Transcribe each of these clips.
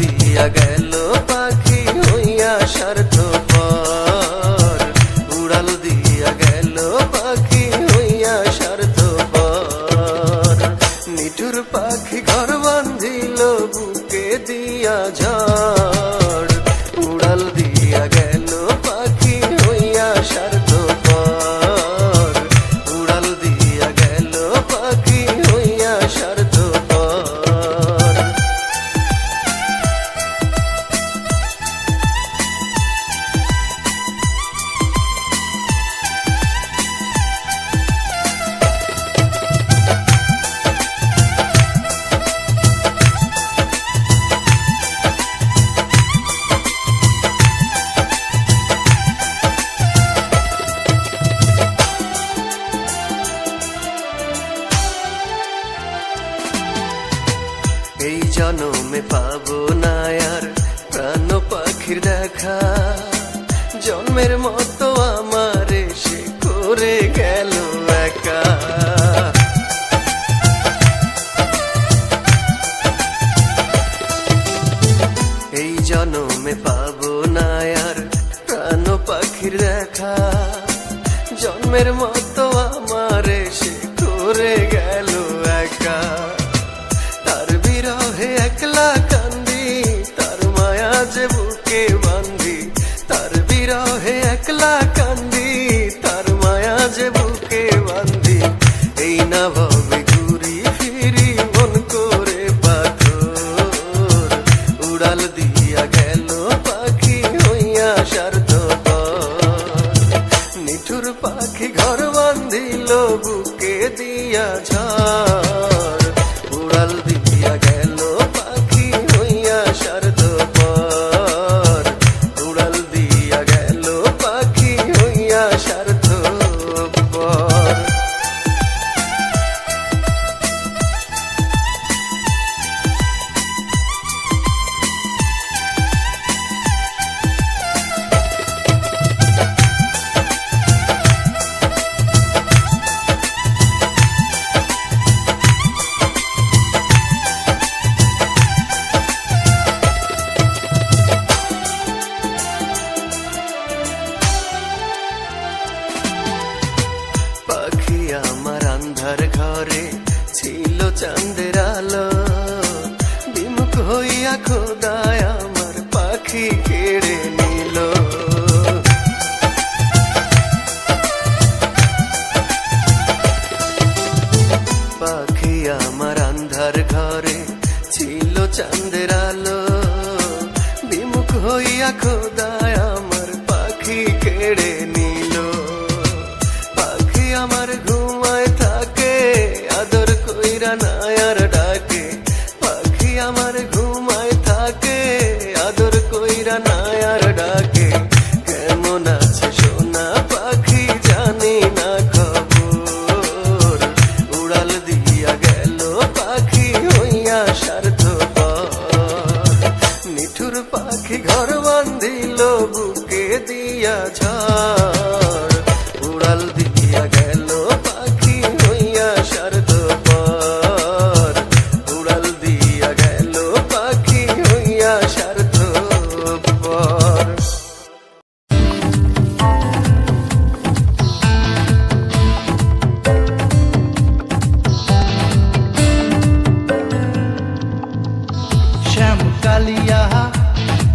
দিয়া গেল পাখির দেখা জন্মের মতো ছিল চাঁদের আলো। বিমুখ হইয়া খোদায় আমার পাখি কেড়ে নিল। পাখি আমার আন্ধার ঘরে ছিল চাঁদের আলো। বিমুখ হইয়া খোদায়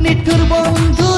মিঠুর বন্ধু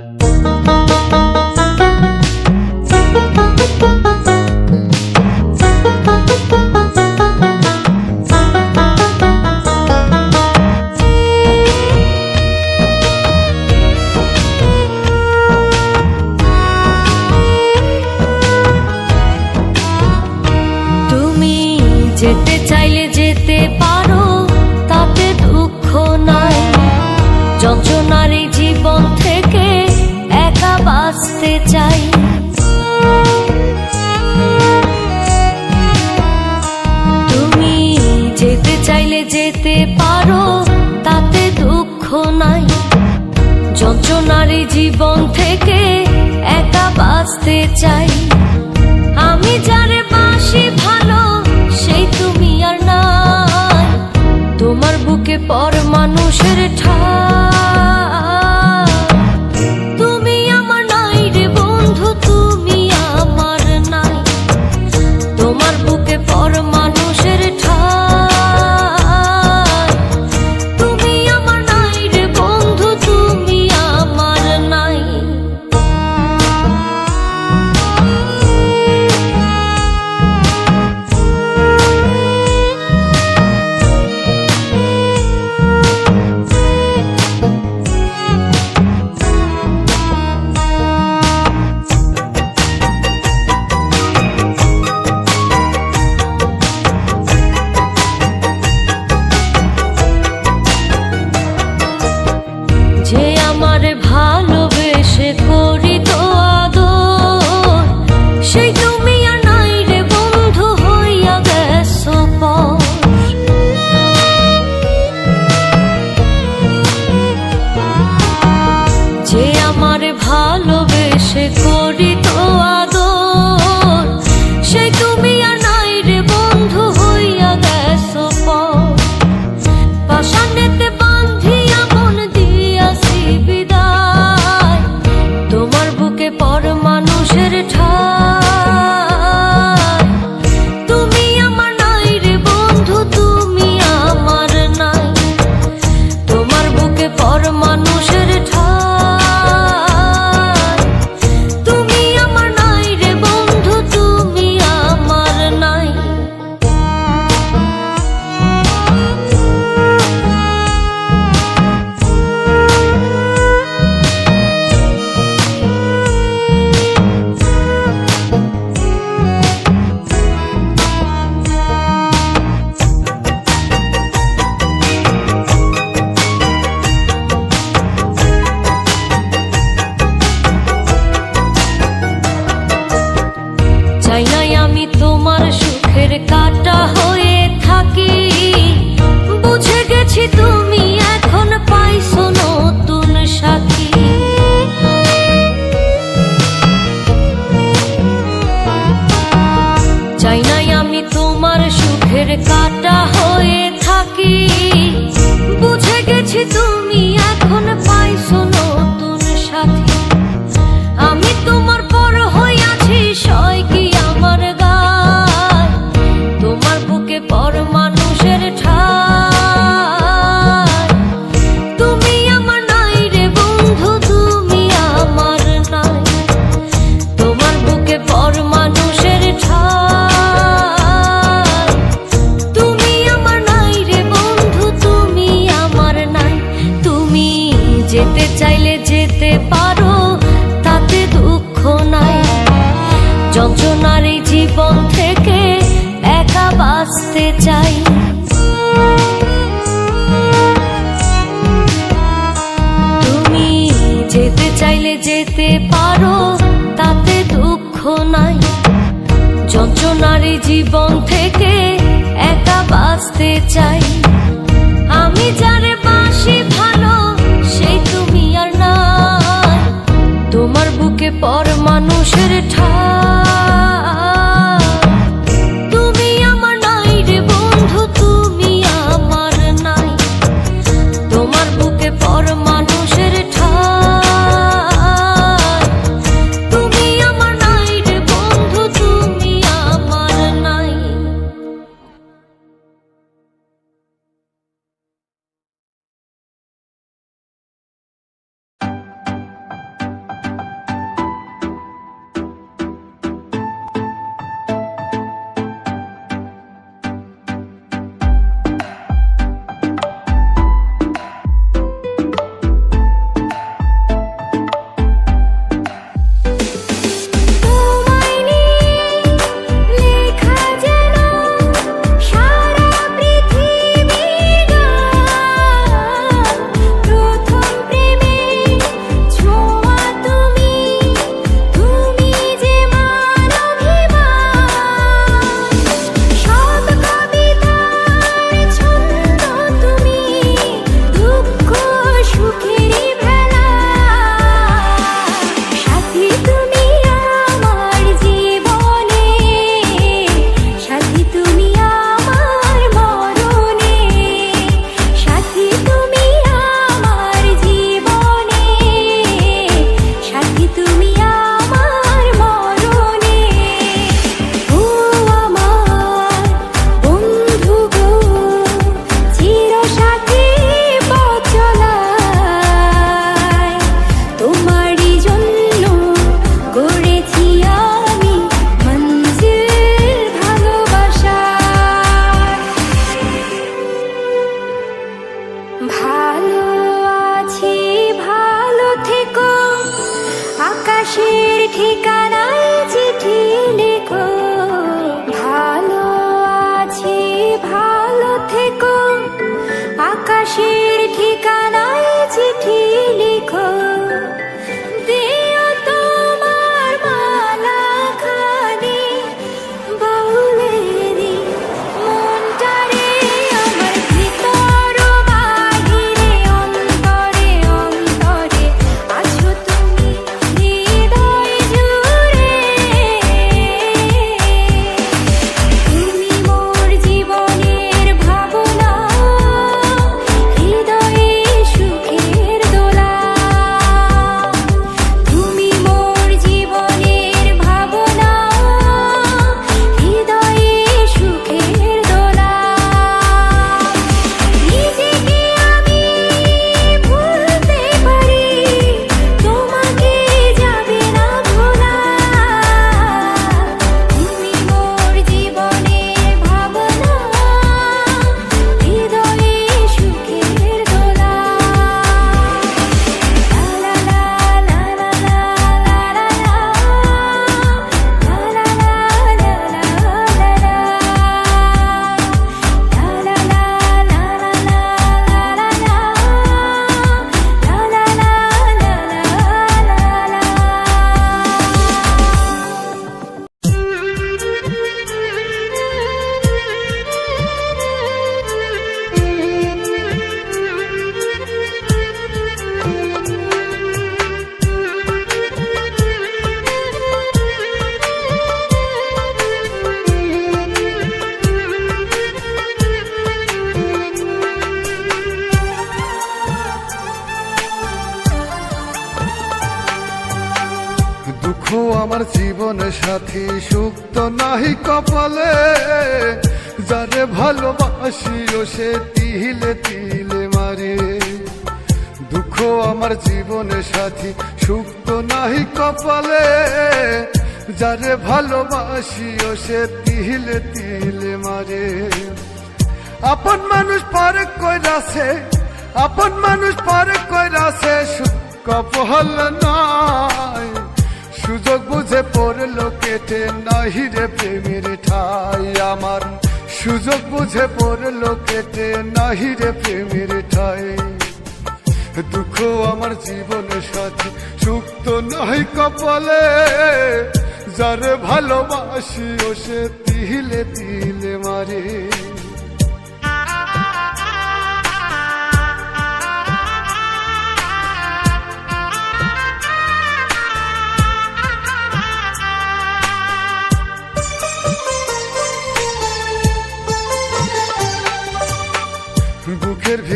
তুমি গেছি তুমি তোমার বুকে পর মানুষের ঠাই। ঠিকানায় জীবন সাথী সুখ তো নাহি কপালে, যারে ভালোবাসি ও সে তিলে তিলে মারে। দুঃখ আমার জীবনে সাথী সুখ তো নাহি কপালে, যারে ভালোবাসি ও সে তিলে তিলে মারে। আপন মানুষ পারে কইরাছে আপন মানুষ পারে কইরাছে কপহল নাই। সুযোগ বুঝে পড়ল কেটে নাহি রে প্রেমের ঠাই আমার। সুযোগ বুঝে পড়ল কেটে নাহি রে প্রেমের ঠাই। দুঃখ আমার জীবনে সাথে সুখ তো নয় কপালে। যারে ভালোবাসি ও সে তিলে তিলে মারে।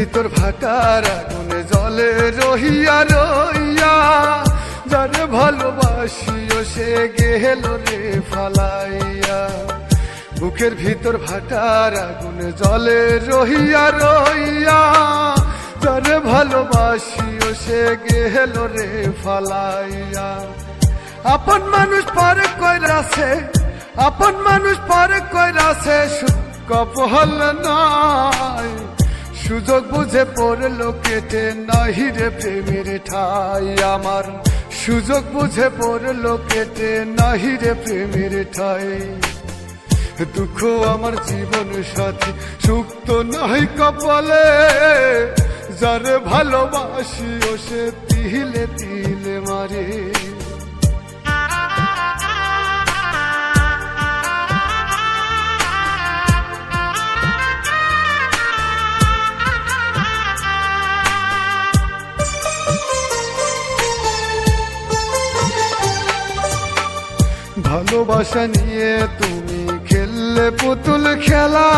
ভিতর ভাটার আগুনে জলে রহিয়া রইয়া, যারে ভালোবাসি ও সে গেল রে ফালাইয়া। বুকের ভিতর ভাটার আগুনে জলে রহিয়া রইয়া, যারে ভালোবাসি ও সে গেল রে ফালাইয়া। আপন মানুষ পরে কইরাছে, আপন মানুষ পরে কইরাছে কপহল নাই। সুযোগ বুঝে পড়ল কেটে নাহি রে প্রেমের ঠাই আমার। সুযোগ বুঝে পড়ল কেটে নাহি রে প্রেমের ঠাই। দুঃখ আমার জীবন সাথী সুখ তো নাই কপালে। যারে ভালোবাসি ও সে তিলে তিলে মারে। ভালোবাসা নিয়ে তুমি খেললে পুতুল খেলা।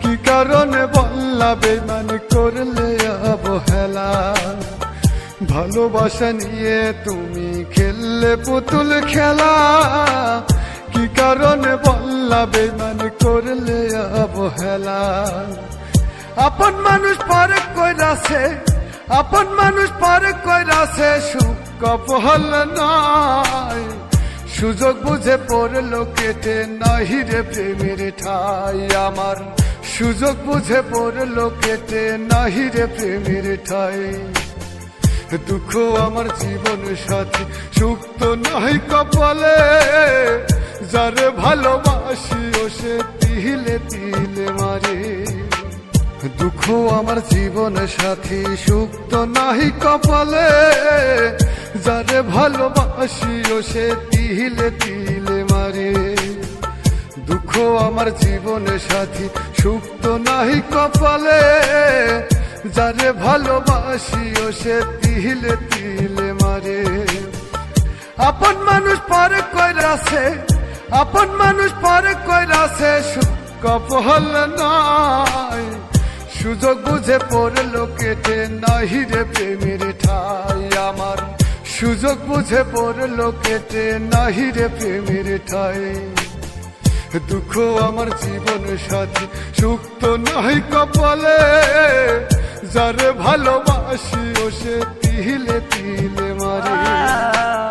কি কারণে বললা বেমান করলে অবহেলা। ভালোবাসা নিয়ে তুমি খেললে পুতুল খেলা। কি কারণে বললা বেমান করলে অবহেলা। আপন মানুষ পরে কইরাছে আপন মানুষ পরে কইরাছে সুখ কপহল নাই সুযোগ বুঝে পড়ল কেটে নাহি রে প্রেমের ঠাই আমার। সুযোগ বুঝে পড়ল কেটে নাহি রে প্রেমের ঠাই। দুঃখ আমার জীবন সাথী সুখ তো নাই কপালে। যারে ভালোবাসি ও সে তিলে তিলে মারে। দুঃখ আমার জীবন সাথী সুখ তো নাহি কপালে। যারে ভালোবাসি ও সে তিলে তিলে মারে। দুঃখ আমার জীবনে সাথী সুখ তো নাহি কপালে। যারে ভালোবাসি ও সে তিলে তিলে মারে। আপন মানুষ পরে কইরাছে, আপন মানুষ পরে কইরাছে কপহল নাই। সুযোগ বুঝে পড়ল কেটে নাহি রে প্রেমের ঠাই আমার। সুযোগ বুঝে পড়ল কেটে নাহি রে প্রেমের ঠাই। দুঃখ আমার জীবন সাথে সুখ তো নাই কপালে। যার ভালোবাসি ও সে তিলে তিলে মারে।